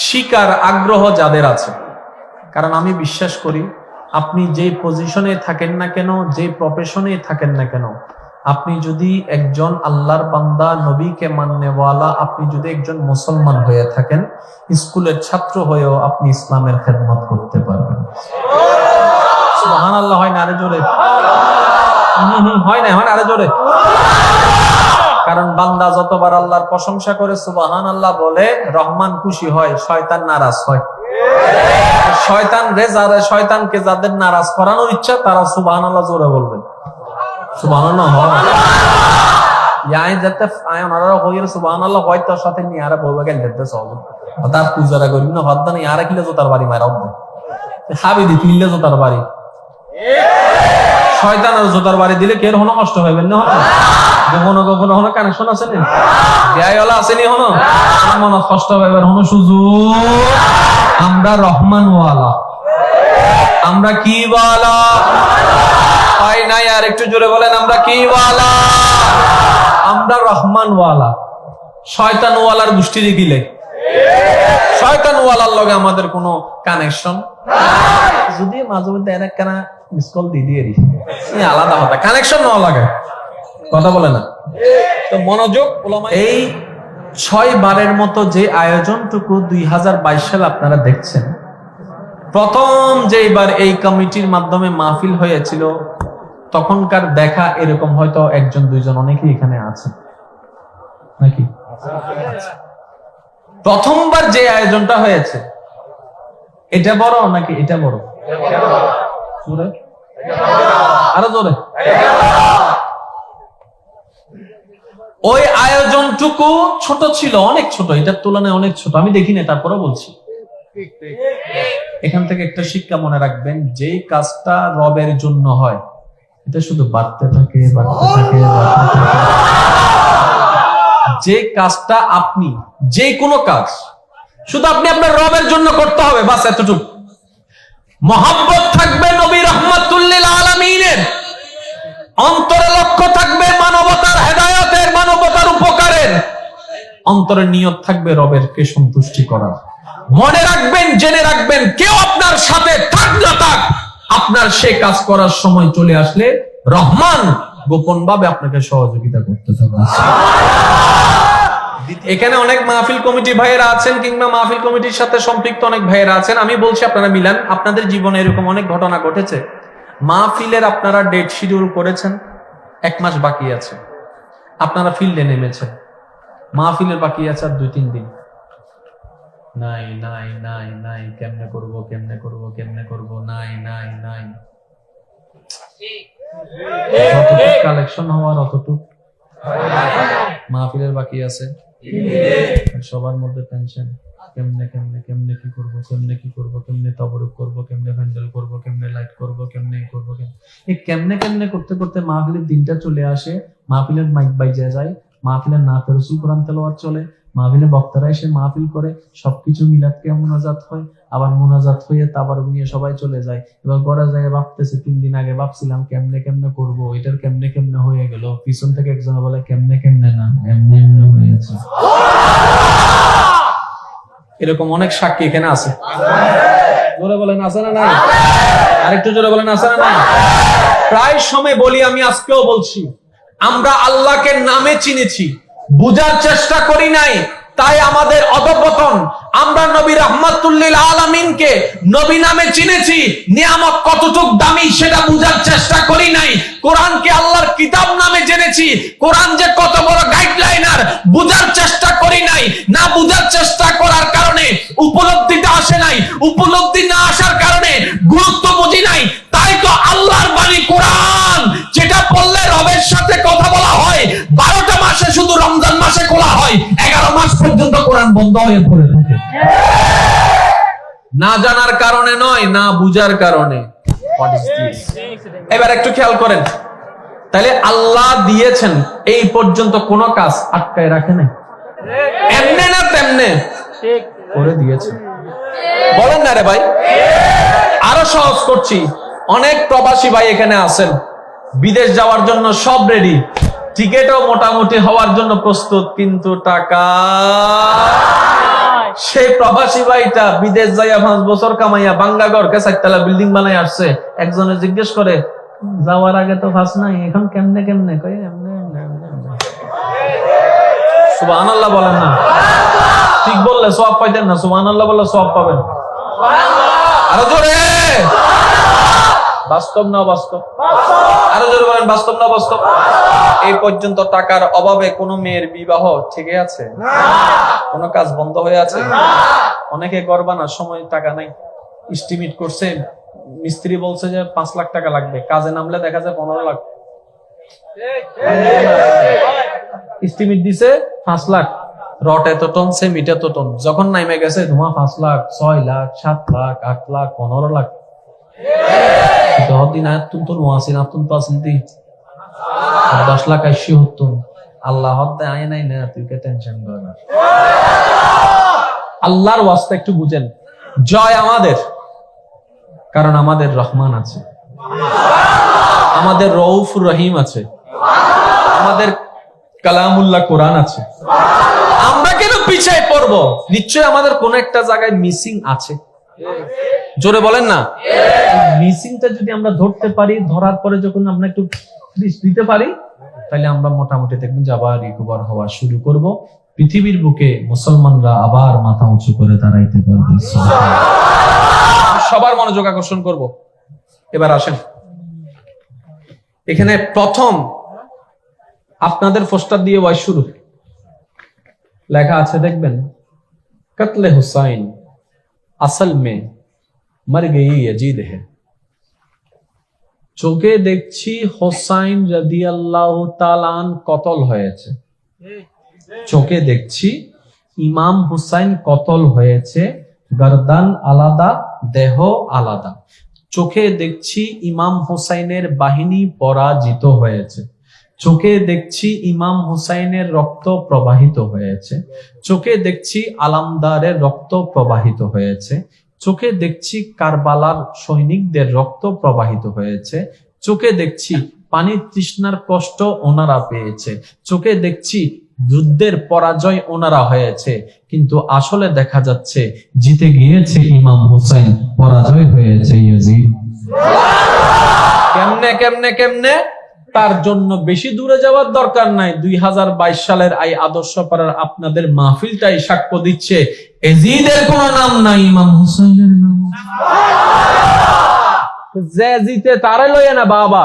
শিকার আগ্রহ যাদের আছে। কারণ আমি বিশ্বাস করি, আপনি যে পজিশনে থাকেন না কেন, যে প্রফেশনে থাকেন না কেন, আপনি যদি একজন আল্লাহর বান্দা, নবীকে মান্যওয়ালা আপনি যদি একজন মুসলমান হয়ে থাকেন, স্কুলের ছাত্র হয়েও আপনি ইসলামের খেদমত করতে পারবেন। আল্লাহ হয় না আরে জোরে? হয় না হয় না আরে জোরে? কারণ বান্দা যতবার আল্লাহর প্রশংসা করে সুবাহান আল্লাহ বলে, রহমান খুশি হয়, শয়তান নারাজ হয়। শয়তান রে যারা শয়তানকে যাদের নারাজ করানোর ইচ্ছা, তারা সুবাহান আল্লাহ জোরে বলবেন সুবাহান যাতে হয় সাথে নিয়ে আরে বলবে তার না বাড়ি হবে দি জোতার বাড়ি। শয়তান আর জোতার বাড়ি দিলে কে হনো কষ্ট হইবেন না কখনো কখনো হনো কানেকশন আছে নি? দেয়াইওয়ালা আসেনি হনো মনে কষ্ট হইবেন হনো সুযোগ। আমরা রহমান ওয়ালা আমরা কি ওয়ালা পাই নাই আর একটু জোরে বলেন, আমরা কি ওয়ালা আমরা রহমান ওয়ালা শয়তান ওয়ালার গোষ্ঠী দেখিলে। শয়তান ওয়ালার লগে আমাদের কোনো কানেকশন যদি মাঝে মধ্যে কেনা মিস কল দিয়ে দিয়ে দিই। আলাদা কথা। কানেকশন নেওয়া লাগে। কথা বলে না। তো মনোযোগ এই ছয় বারের মতো যে আয়োজনটুকু দুই হাজার বাইশ সালে আপনারা দেখছেন প্রথম যে যেবার এই কমিটির মাধ্যমে মাহফিল হয়েছিল তখনকার দেখা এরকম হয়তো একজন দুইজন অনেকেই এখানে আছে নাকি? প্রথমবার যে আয়োজনটা হয়েছে, এটা বড় নাকি এটা বড়? আরও জোরে। ওই আয়োজনটুকু ছোট ছিল, অনেক ছোট, এটার তুলনায় অনেক ছোট। আমি দেখিনি তারপরে বলছি। এখান থেকে একটা শিক্ষা মনে রাখবেন, যেই কাজটা রবের জন্য হয়, এটা শুধু বাড়তে থাকে বাড়তে থাকে। যে কাজটা আপনি, যে কোনো কাজ, শুধু আপনি আপনার রবের জন্য করতে হবে, বাস এতটুকু। মহাব্বত থাকবে নবী রহমতুল্লিল আলমিনের। অন্তরে লক্ষ্য থাকবে মানবতার হেদায়তের, মানবতার উপকারের। অন্তরের নিয়ত থাকবে রবের কে সন্তুষ্টি করার। মনে রাখবেন, জেনে রাখবেন, কেউ আপনার সাথে থাক না থাক, আপনার সে কাজ করার সময় চলে আসলে রহমান গোপন ভাবে আপনাকে সহযোগিতা করতে থাকবে। এখানে অনেক মাহফিল কমিটি ভাইয়েরা আছেন কিংবা মাহফিল কমিটির সাথে সম্পৃক্ত অনেক ভাইয়েরা আছেন। আমি বলছি আপনারা মিলান আপনাদের জীবনে এরকম অনেক ঘটনা ঘটেছে। মাহফিলের আপনারা ডেট শিডিউল করেছেন এক মাস বাকি আছে। আপনারা ফিল্ডে নেমেছেন। মাহফিলের বাকি আছে আর দুই তিন দিন। নাই নাই নাই নাই কেমনে করব কেমনে করব কেমনে করব? নাই নাই নাই। কালেকশন হওয়ার, অতটুক মাহফিলের বাকি আছে। সবার মধ্যে টেনশন কেমনে কেমনে কেমনে কি করব, কেমনে কি করব, কেমনে তবরুক করব, কেমনে হ্যান্ডেল করব, কেমনে লাইট করব, কেমনে এই করব এই কেমনে কেমনে করতে করতে মাহফিলের দিনটা চলে আসে। মাহফিলের মাইক বাইজে যায়। মাহফিলের না রসুল কোরআন তেলাওয়াত চলে। মাহফিলে বক্তারা এসে মাহফিল করে, সবকিছু মিলাদকে মোনাজাত হয়। আবার মোনাজাত হয়ে তারপর নিয়ে সবাই চলে যায়। এবার গড়া যায় ভাবতেছে, তিন দিন আগে ভাবছিলাম কেমনে কেমনে করব এটার কেমনে কেমনে হয়ে গেল। পিছন থেকে একজন বলে, কেমনে কেমনে না, এমনি এমনি হয়েছে। এরকম অনেক সাক্ষী এখানে আছে। জোরে বলেন, আছে না নাই? আরেকটু জোরে বলেন, আছে না নাই? প্রায় সময় বলি আমি, আজকেও বলছি। আমরা আল্লাহকে নামে চিনেছি। বুঝার চেষ্টা করি নাই, তাই আমাদের অধপতন। আমরা নবী রহমাতুল্লিল আলামিনকে নবী নামে চিনেছি, নিয়ামত কতটুক দামি সেটা বুঝার চেষ্টা করি নাই। কোরআনকে আল্লাহর কিতাব নামে জেনেছি, কোরআন যে কত বড় গাইডলাইনার বুঝার চেষ্টা করি নাই। না বুঝার চেষ্টা করার কারণে উপলব্ধিটা আসে নাই, উপলব্ধি না আসার কারণে গুরুত্ব কোরআন বন্ধ হয়ে পড়ে থাকে। না জানার কারণে নয়, না বুঝার কারণে? এবার একটু খেয়াল করেন। তাহলে আল্লাহ দিয়েছেন, এই পর্যন্ত কোন কাজ আটকায় রাখে নাই। এমনে না তেমনে করে দিয়েছেন বলেন না রে ভাই। আরও সহজ করছি। অনেক প্রবাসী ভাই এখানে আছেন। বিদেশ যাওয়ার জন্য সব রেডি টিকেটও মোটামুটি হওয়ার জন্য প্রস্তুত কিন্তু টাকা সেই প্রবাসী ভাইটা বিদেশ যাইয়া পাঁচ বছর কামাইয়া বাঙ্গা ঘরকে চারতলা বিল্ডিং বানাই আসছে। একজনে জিজ্ঞেস করে যাওয়ার আগে তো ফাঁস নাই এখন কেমনে কেমনে? কই এমনে। সুবহানাল্লাহ বলেন না। ঠিক বললে সব পাইতেন না সুবহানাল্লাহ বললে সব পাবেন। আরও জোরে! বাস্তব না বাস্তব আরও জোরে বলেন বাস্তব না বাস্তব এই পর্যন্ত টাকার অভাবে কোনো মেয়ের বিবাহ ঠিকই আছে? কোনো কাজ বন্ধ হয়ে আছে? অনেকে গর্বানা সময় টাকা নাই। ইস্টিমেট করছে মিস্ত্রি বলছে যে পাঁচ লাখ টাকা লাগবে। কাজে নামলে দেখা যায় পনেরো লাখ। ইস্টিমেট দিছে পাঁচ লাখ। রড এত টন সেমিট এত টন। যখন নাইমে গেছে ধোঁয়া পাঁচ লাখ ছয় লাখ সাত লাখ আট লাখ পনেরো লাখ। দশ দিন আয়াত তুন তো নোয়াসিন আতুন তো আসিন তুই দশ লাখ আইসি হতুন আল্লাহ আয় নাই না, তুই কে টেনশন আল্লাহর ওয়াস্তা একটু বুঝেন। জয় আমাদের, কারণ আমাদের রহমান আছে। আমাদের রউফুর রহিম আছে। আমাদের কালামুল্লাহ কোরআন আছে। আমরা কেন পিছায় পড়ব? নিশ্চয় আমাদের কোন একটা জায়গায় মিসিং আছে। জোরে বলেন না। মিসিংটা যদি আমরা ধরতে পারি ধরার পরে যখন আমরা একটু দিতে পারি তাহলে আমরা মোটামুটি দেখবেন যে আবার রিকভার হওয়া শুরু করব। পৃথিবীর বুকে মুসলমানরা আবার মাথা উঁচু করে দাঁড়াইতে পারবে। সবার মনোযোগ আকর্ষণ করব। এবার আসেন। এখানে প্রথম আপনাদের পোস্টার দিয়ে ওয়াই শুরু। লেখা আছে দেখবেন কাতলে হুসাইন। আসল মে মর গই यजीद है চোখে দেখছি হোসাইন রাদি আল্লাহ তালান কতল হয়েছে চোখে দেখছি ইমাম হুসাইন কতল হয়েছে গর্দান আলাদা দেহ আলাদা চোখে দেখছি ইমাম হুসাইনের বাহিনী পরাজিত হয়েছে চোখে দেখছি ইমাম হুসাইনের রক্ত প্রবাহিত হয়েছে। চোখে দেখছি আলামদারের রক্ত প্রবাহিত হয়েছে। চোখে দেখছি কারবালার সৈনিকদের রক্ত প্রবাহিত হয়েছে। চোখে দেখছি পানির তৃষ্ণার কষ্ট ওনারা পেয়েছে। চোখে দেখছি যুদ্ধের পরাজয় ওনারা হয়েছে। কিন্তু আসলে দেখা যাচ্ছে, জিতে গিয়েছে ইমাম হুসাইন, পরাজয় হয়েছে কেমনে কেমনে কেমনে? তার জন্য বেশি দূরে যাওয়ার দরকার নাই। দুই হাজার বাইশ সালের এই আদর্শ পাড়ার আপনাদের মাহফিলটাই সাক্ষ্য দিচ্ছে। এজিদের কোন নাম নাই, ইমাম হুসাইনের নাম। যে জিতে তারে না বাবা।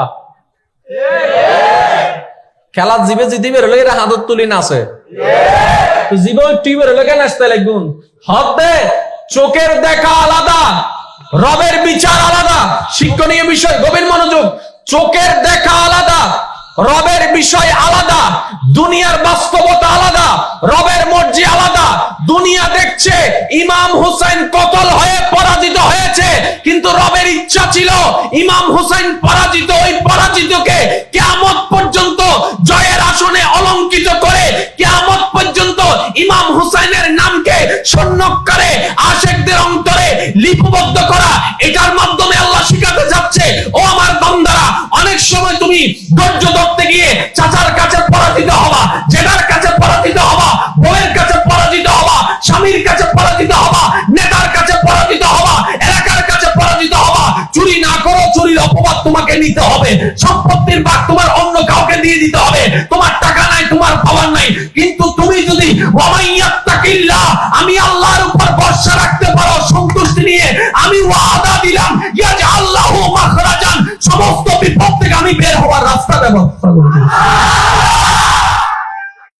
খেলা জিবে জিতি বের হলে এরা হাতত তুলি নাচে। জীব টি বের হলে কেন আসতে হতে চোখের দেখা আলাদা, রবের বিচার আলাদা। শিক্ষণীয় বিষয়, গভীর মনোযোগ। চোখের দেখা আলাদা, রবের বিষয় আলাদা, দুনিয়ার বাস্তবতা আলাদা, রবের মর্জি আলাদা। দুনিয়া দেখছে ইমাম হুসাইন কতল হয়ে পরাজিত হয়েছে, কিন্তু রবের ইচ্ছা ছিল ইমাম হুসাইন পরাজিত, ওই পরাজিতকে কেমন পর্যন্ত জয়ের আসনে অলঙ্কিত ইমাম হুসাইনের নামকে স্বর্ণকারে আশেকদের অন্তরে লিপিবদ্ধ করা, এটার মাধ্যমে আল্লাহ শিখাতে যাচ্ছে ও আমার বান্দারা, অনেক সময় তুমি ধৈর্য ধরতে গিয়ে চাচার কাছে পরাজিত হবা জেঠার কাছে পরাজিত হবা, বউয়ের কাছে পরাজিত হবা, স্বামীর কাছে পরাজিত হবা, নেতার কাছে পরাজিত হবা, এলাকার কাছে পরাজিত হবা, চুরি না করো, চুরির অপবাদ তোমাকে নিতে হবে, সম্পত্তির ভাগ নিয়ে আমি ওয়াদা দিলাম ইয়াজ আল্লাহু মাখরাজান, সমস্ত বিপদ থেকে আমি বের হওয়ার রাস্তা ব্যবস্থা করে